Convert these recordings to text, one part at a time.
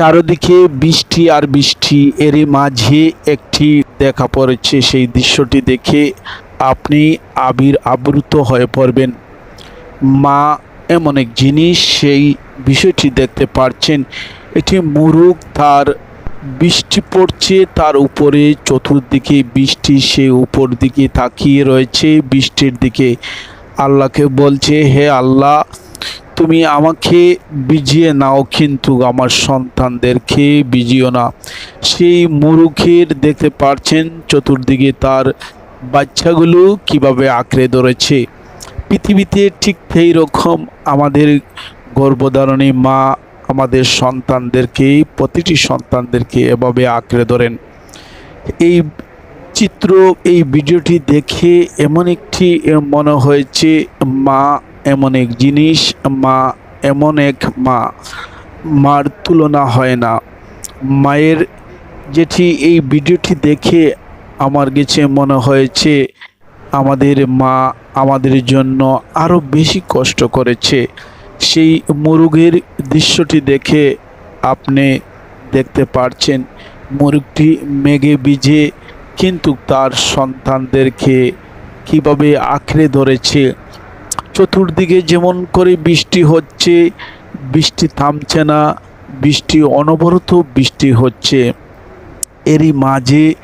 চারদিকে বৃষ্টি আর বৃষ্টি এর মাঝে একটি দেখা পড়েছে। সেই দৃশ্যটি দেখে আপনি আবির আবৃত হয়ে পড়বেন। মা এমন এক জিনিস, সেই বিষয়টি দেখতে পারছেন। এটি মুরুগ তার বৃষ্টি পড়ছে, তার উপরে চতুর্দিকে বৃষ্টি, সে উপর দিকে তাকিয়ে রয়েছে। বৃষ্টির দিকে আল্লাহকে বলছে, হে আল্লাহ তুমি আমাকে বিজিয়ে নাও, কিন্তু আমার সন্তানদেরকে বিজিও না। সেই মুরুখের দেখতে পারছেন চতুর্দিকে তার বাচ্চাগুলো কীভাবে আঁকড়ে ধরেছে। পৃথিবীতে ঠিক সেই রকম আমাদের গর্ভধারণী মা আমাদের সন্তানদেরকে, প্রতিটি সন্তানদেরকে এভাবে আঁকড়ে ধরেন। এই চিত্র, এই ভিডিওটি দেখে এমন একটি মনে হয়েছে, মা এমন এক জিনিস মা, এমন এক মা। মার তুলনা হয় না। মায়ের যেটি এই ভিডিওটি দেখে আমার কাছে মনে হয়েছে, আমাদের মা আমাদের জন্য আরও বেশি কষ্ট করেছে। সেই মুরুগের দৃশ্যটি দেখে আপনি দেখতে পারছেন, মুরগটি মেঘে বিজে কিন্তু তার সন্তানদেরকে কীভাবে আঁকড়ে ধরেছে চতুর্দিকে যেমন করে বৃষ্টি হচ্ছে, বৃষ্টি থামছে না, বৃষ্টি অনবরত বৃষ্টি হচ্ছে। এরই মাঝে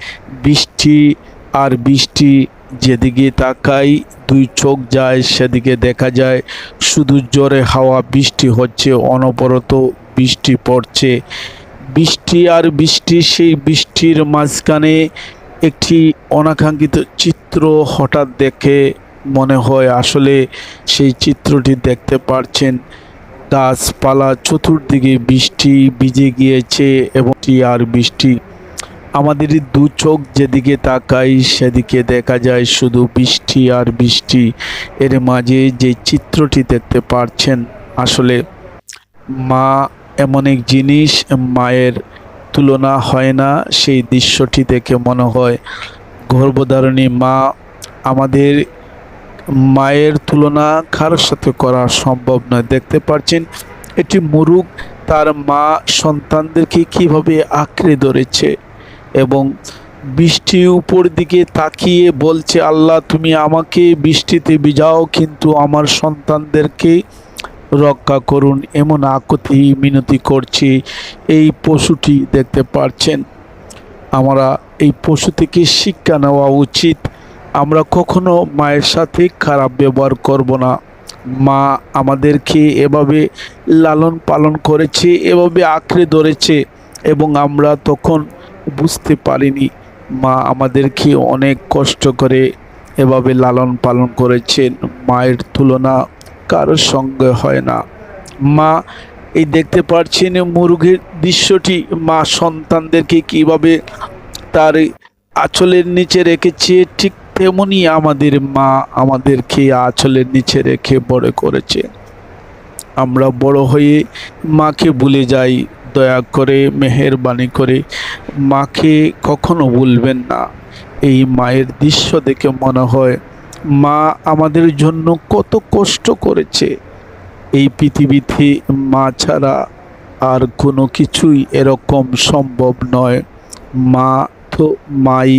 বৃষ্টি আর বৃষ্টি যেদিকে তাকাই, দুই চোখ যায়, সেদিকে দেখা যায়, শুধু জোরে হাওয়া বৃষ্টি হচ্ছে, অনবরত বৃষ্টি পড়ছে। বৃষ্টি আর বৃষ্টি সেই বৃষ্টির মাঝখানে একটি অনাকাঙ্ক্ষিত চিত্র হঠাৎ দেখে মনে হয় আসলে সেই চিত্রটি দেখতে পারছেন। গাছপালা চতুর্দিকে বৃষ্টি ভিজে গিয়েছে এবং আর বৃষ্টি। আমাদের দু চোখ যেদিকে তাকাই সেদিকে দেখা যায় শুধু বৃষ্টি আর বৃষ্টি। এর মাঝে যে চিত্রটি দেখতে পারছেন, আসলে মা এমন এক জিনিস মায়ের তুলনা হয় না, সেই দৃশ্যটি দেখে মনে হয়। গর্ভধারণী মা আমাদের মায়ের তুলনা কারোর সাথে করা সম্ভব নয়? দেখতে পাচ্ছেন একটি মুরুগ তার মা সন্তানদেরকে কীভাবে আঁকড়ে ধরেছে এবং বৃষ্টি উপর দিকে তাকিয়ে বলছে, আল্লাহ, তুমি আমাকে বৃষ্টিতে ভিজাও, কিন্তু আমার সন্তানদেরকে রক্ষা করুন। এমন আকতি মিনতি করছে এই পশুটি, দেখতে পাচ্ছেন আমরা এই পশু থেকে শিক্ষা নেওয়া উচিত। আমরা কখনো মায়ের সাথে খারাপ ব্যবহার করব না। মা আমাদেরকে এভাবে লালন পালন করেছে, এভাবে আঁকড়ে ধরেছে এবং আমরা তখন বুঝতে পারিনি। মা আমাদেরকে অনেক কষ্ট করে এভাবে লালন পালন করেছেন। মায়ের তুলনা কারোর সঙ্গে হয় না। মা এই দেখতে পাচ্ছেন মুরগের দৃশ্যটি। মা সন্তানদেরকে কীভাবে তার আঁচলের নিচে রেখেছে, ঠিক তেমনি আমাদের মা আমাদেরকে আঁচলের নিচে রেখে বড় করেছে। আমরা বড় হয়ে মাকে ভুলে যাই, দয়া করে, মেহেরবানি করে। মাকে কখনো ভুলবেন না। এই মায়ের দৃশ্য দেখে মনে হয়, মা আমাদের জন্য কত কষ্ট করেছে। এই পৃথিবীতে মা ছাড়া আর কোনো কিছুই এরকম সম্ভব নয়। মা তো মাই